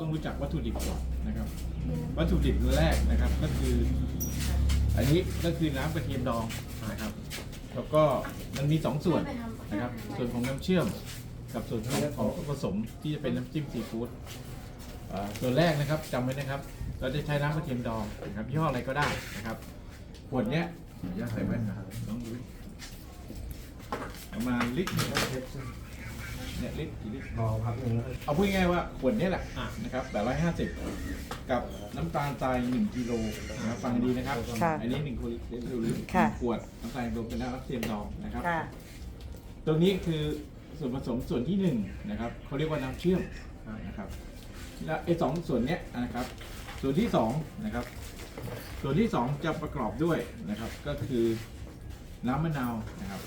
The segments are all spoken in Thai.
ต้องรู้จักวัตถุดิบก่อนนะครับ วัตถุดิบแรกนะครับก็คือ อันนี้ก็คือน้ำกระเทียมดองนะครับ แล้วก็มันมีสองส่วนนะครับ ส่วนของน้ำเชื่อม กับส่วนของของผสมที่จะเป็นน้ำจิ้มซีฟู้ดอ่าส่วนแรกนะครับจำไว้นะครับ เราจะใช้น้ำกระเทียมดองนะครับยี่ห้ออะไรก็ได้นะครับขวดเนี้ยขออนุญาใส่แว่นนะครับลองดูดิประมาณลิตรหนึ่ง เนี่ยลิตรกี่ลิตรพอพักหนึ่งแล้วเอาพูดง่ายๆว่าขวดนี้แหละนะครับแบบร้อยห้าสิบกับน้ำตาลทรายหนึ่งกิโลนะครับฟังให้ดีนะครับ ค่ะอันนี้หนึ่งขวดหรือหนึ่งค่ะ ขวดน้ำตาลรวมเป็นน้ำกระเทียมดองนะครับ ค่ะ ตรงนี้คือส่วนผสมส่วนที่หนึ่งนะครับเขาเรียกว่าน้ำเชื่อมนะครับและไอ้สองส่วนเนี้ยนะครับ ส่วนที่สองนะครับ ส่วนที่สองจะประกอบด้วยนะครับ ก็คือน้ำมะนาวนะครับ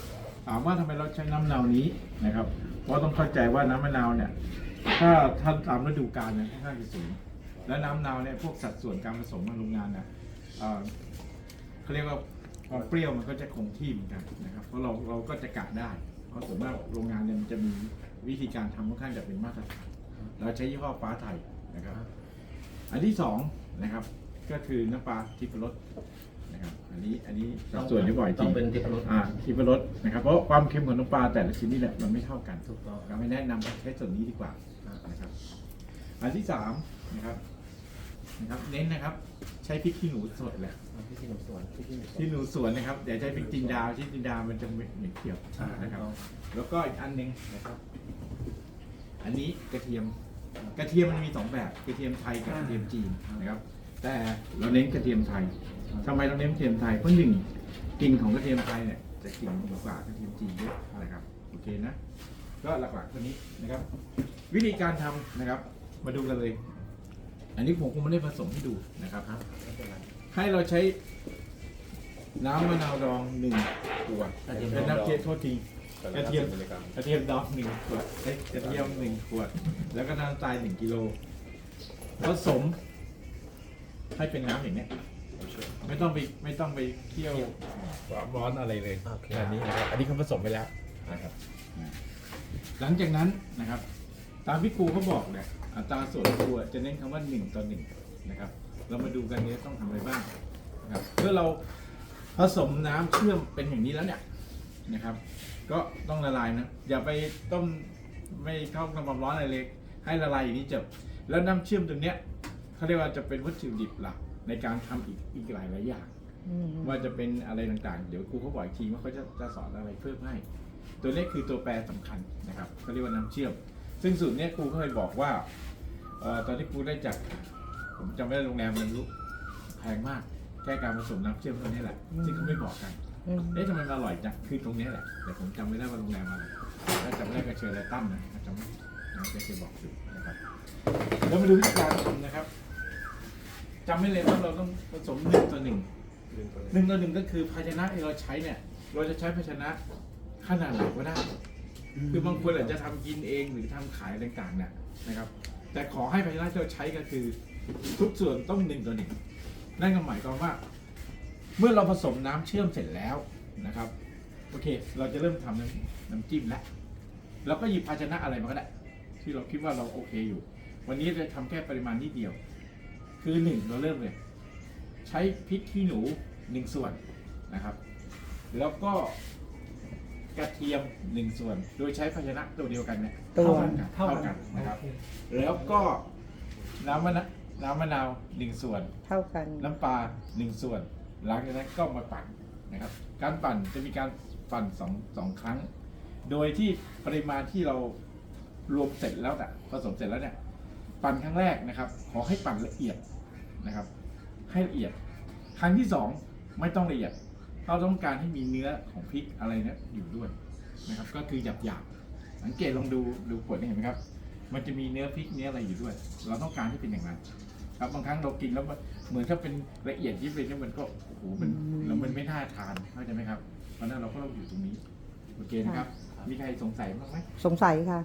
ถามว่าทำไมเราใช้น้ำมะนาวนี้นะครับ เพราะต้องเข้าใจว่าน้ำมะนาวเนี่ยถ้าถ้าตามฤดูกาลเนี่ยค่อนข้างจะสูง และน้ำมะนาวเนี่ยพวกสัดส่วนการผสมของโรงงานเนี่ยเอ่อเขาเรียกว่าความเปรี้ยวมันก็จะคงที่เหมือนกันนะครับ เพราะเราเราก็จะกะได้ เพราะส่วนมากโรงงานเนี่ยมันจะมีวิธีการทำค่อนข้างจะเป็นมาตรฐานเราใช้ยี่ห้อฟ้าไทยนะครับ อันที่สองนะครับก็คือน้ำปลาทิพรส นะครับอันนี้อันนี้สัดส่วนที่บ่อยจต้ริองงเป็นทิพรสอ่าทิพรสนะครับเพราะความเค็มของน้ำปลาแต่ละชนิดเนี่ยมันไม่เท่ากัน ถูกต้องเราไม่แนะนำใช้ส่วนนี้ดีกว่านะครับ อันที่สามนะครับนะครับ เน้นนะครับ ใช้พริกขี้หนูสดแหละพี่ที่หนูสวนพี่ที่หนูสวนที่หนูสวนนะครับอย่าใช้พริกจินดาที่จินดามันจะไม่เหม็นเขียวนะครับแล้วก็อีกอันหนึ่งนะครับ อันนี้กระเทียม กระเทียมมันมีสองแบบ กระเทียมไทยกับกระเทียมจีนนะครับ แต่เราเน้นกระเทียมไทย ทำไมเราเน้นกระเทียมไทยเพราะหนึ่งกลิ่นของกระเทียมไทยเนี่ยจะกลิ่นกว่ากระเทียมจีนเยอะนะครับโอเคนะก็หลักๆตัวนี้นะครับ วิธีการทำนะครับ มาดูกันเลย อันนี้ผมคงไม่ได้ผสมให้ดูนะครับไม่เป็นไรให้เราใช้น้ำมะนาวดองหนึ่งขวดกระเทียมเป็นดองน้ำเทียมโทษทีกระเทียมกระเทียมดองหนึ่งขวดเอ้กระเทียมหนึ่งขวด แล้วก็น้ำตาลหนึ่งกิโลผสมให้เป็นน้ำอย่างเนี้ย ไม่ต้องไปไม่ต้องไปเคี่ยวความร้อนอะไรเลยโอเคอันนี้นะครับอันนี้เขาผสมไปแล้วนะครับหลังจากนั้นนะครับ ตามที่ครูเขาบอกเนี่ยอัตราส่วนครูจะเน้นคำว่าหนึ่งต่อหนึ่งนะครับ เรามาดูกันนี้ต้องทำอะไรบ้างนะครับเมื่อเราผสมน้ำเชื่อมเป็นอย่างนี้แล้วเนี่ยนะครับ ก็ต้องละลายนะอย่าไปต้มไม่เข้ากับความร้อนอะไรเลยให้ละลายอย่างนี้จบแล้วน้ำเชื่อมตรงเนี้ยเขาเรียกว่าจะเป็นวัตถุดิบหลัก ในการทำอีกอีกหลายหลายๆอย่างอืมว่าจะเป็นอะไรต่างๆ เดี๋ยวครูเขาบอกอีกทีว่าเขาจะจะสอนอะไรเพิ่มให้ ตัวนี้คือตัวแปรสำคัญนะครับเขาเรียกว่าน้ำเชื่อม ซึ่งสูตรเนี้ยครูเคยบอกว่าเอ่อตอนที่ครูได้จากผมจำไม่ได้โรงแรมมันรู้แพงมากแค่การผสมน้ำเชื่อมเท่านี้แหละที่เขาไม่บอกกันอืมเอ๊ะทำไมมันอร่อยจังคือตรงนี้แหละ แต่ผมจำไม่ได้ว่าโรงแรมอะไรถ้าจำไม่ได้ก็เชิญอะไรตั้มนะถ้าจำไม่นะจะเคยบอกอยู่นะครับแล้วมาดูวิธีการทำนะครับ จำไม่เลยว่าเราต้องผสมหนึ่งต่อหนึ่งหนึ่งต่อหนึ่งก็คือภาชนะที่เราใช้เนี่ย เราจะใช้ภาชนะขนาดไหนก็ได้ คือบางคนอาจจะทำกินเองหรือทำขายอะไรต่างๆเนี่ยนะครับ แต่ขอให้ภาชนะที่เราใช้ก็คือทุกส่วนต้องหนึ่งต่อหนึ่งนั่นก็หมายความว่า เมื่อเราผสมน้ำเชื่อมเสร็จแล้วนะครับ โอเค เราจะเริ่มทำน้ำน้ำจิ้มแล้วเราก็หยิบภาชนะอะไรมาก็ได้ ที่เราคิดว่าเราโอเคอยู่ วันนี้จะทำแค่ปริมาณนิดเดียว คือหนึ่งเราเริ่มเลย ใช้พริกขี้หนูหนึ่งส่วนนะครับ แล้วก็กระเทียมหนึ่งส่วน โดยใช้ภาชนะตัวเดียวกันเนี่ยตัว เท่ากันเท่ากันนะครับแล้วก็น้ำมะนาวน้ำมะนาวหนึ่งส่วน เท่ากัน น้ำปลาหนึ่งส่วน หลังจากนั้นก็มาปั่นนะครับ การปั่นจะมีการปั่นสองสองครั้ง โดยที่ปริมาณที่เรารวมเสร็จแล้วน่ะผสมเสร็จแล้วเนี่ย ปั่นครั้งแรกนะครับ ขอให้ปั่นละเอียดนะครับ ให้ละเอียด ครั้งที่สองไม่ต้องละเอียด เราต้องการให้มีเนื้อของพริกอะไรเนี่ยอยู่ด้วยนะครับ ก็คือหยาบหยาบๆสังเกตลองดูดูขวดนี่เห็นไหมครับ มันจะมีเนื้อพริกเนื้ออะไรอยู่ด้วย เราต้องการให้เป็นอย่างนั้นครับบางครั้งเรากินแล้วมันเหมือนถ้าเป็นละเอียดยิบเลยเนี่ยมันก็โอ้โหมันอืมแล้วมันไม่น่าทานเข้าใจไหมครับเพราะฉะนั้นเราก็ต้องอยู่ตรงนี้โอเคนะครับ มีใครสงสัยบ้างไหมสงสัยค่ะ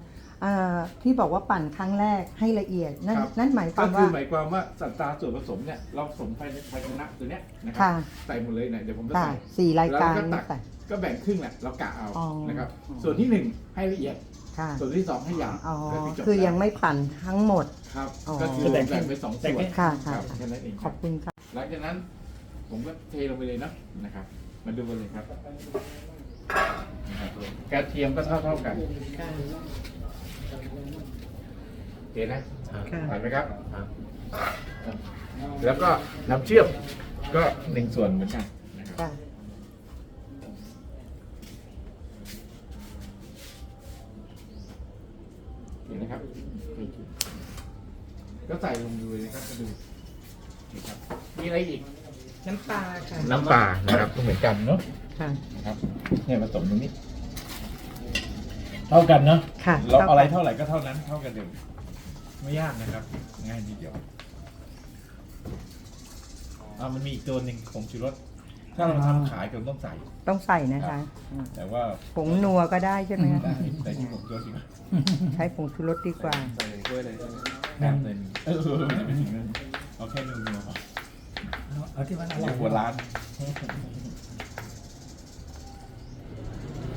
อ่าที่บอกว่าปั่นครั้งแรกให้ละเอียด นั่นครับ นั่นหมายคก็วามคืว่า อหมายความว่าสัตตราส่วนผสมเนี่ยเราผสมภายในภาชนะตัวเนี้ยนะครัค่ะใส่หมดเลยเนี่ยเดี๋ยวผมจะค่ะใส่ สี่รายการแล้วก็ตันี่กแต่ก็แบ่งครึ่งแหละเรากะเอาอ๋อ นะครับส่วนที่หนึ่งให้ละเอียด ค่ะส่วนที่สองให้หยาบอ๋อก็จบคือแล้วยังไม่ปั่นทั้งหมด ครับอ๋อ ก็คือแบ่งเป็นสองส่วนค่ะค่ะรับแค่นั้นเองขอบคุณค่ะ หลังจากนั้นผมก็เทลงไปเลยเนาะนะครับ มาดูกันเลยครับนะครับกระเทียมก็เท่าเท่าๆกันโอ เคนะค่ะ ผ่านไหมครับครับแล้วก็น้ำเชื่อมก็หนึ่งส่วนเหมือนกันนะครับค่ะ เห็นนะครับ ก็ใส่ลงดูเลยนะครับมาดูนี่ครับมีอะไรอีก น้ำปลาค่ะ น้ำปลานะครับก็เหมือนกันเนาะค่ะ นะครับเนี่ยผสมตรงนี้ เท่ากันเนาะค่ะเราอะไรกันเท่าไหร่ก็เท่านั้นเท่ากันเดิม ไม่ยากนะครับ ง่ายนิดเดียวอ่ามันมีอีกตัวหนึ่งผงชูรสถ้าเราทำขายก็ต้องใส่ ต้องใส่นะคะอ่าแต่ว่าผงนัวก็ได้ใช่ไหมคะได้แต่ที่ผงชูรสดีกว่าใช้ผงชูรสดีกว่า ใส่ถ้วยเลยใช่ไหมครับเป็นเออไม่ถึงนั้นเอาแค่นัวๆพอเอาที่มันออร่อยหัวร้าน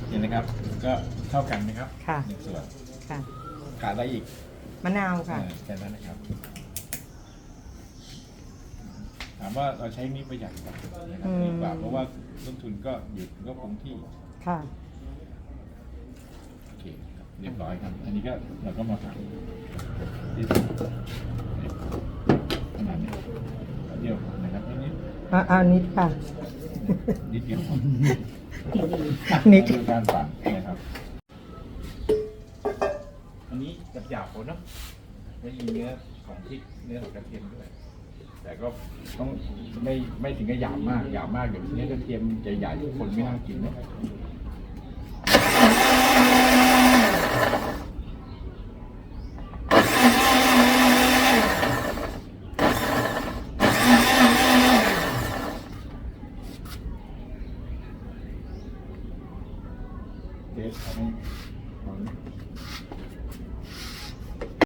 เห็นนะครับ ก็เท่ากันนะครับค่ะ หนึ่งส่วนค่ะ ขาดอะไรอีก มะนาวค่ะเออแค่นั้นนะครับ ถามว่าเราใช้นี้ประหยัดกว่านะครับอืม ดีกว่าเพราะว่าต้นทุนก็อยู่ก็คงที่ค่ะ โอเคครับเรียบร้อยครับ อันนี้ก็เราก็มาผัดที่ขนาดนี้เดียวนะครับนิดเอาเอานิดค่ะ ๆนิดเดียวนิดดูการปั่นนะครับ หยาบๆเนาะไม่มีเนื้อของพริกเนื้อของกระเทียมด้วย แต่ก็ต้องไม่ไม่ถึงกับหยาบมากหยาบมากเดี๋ยวเนื้อกระเทียมจะใหญ่ๆคนไม่น่ากินเนาะ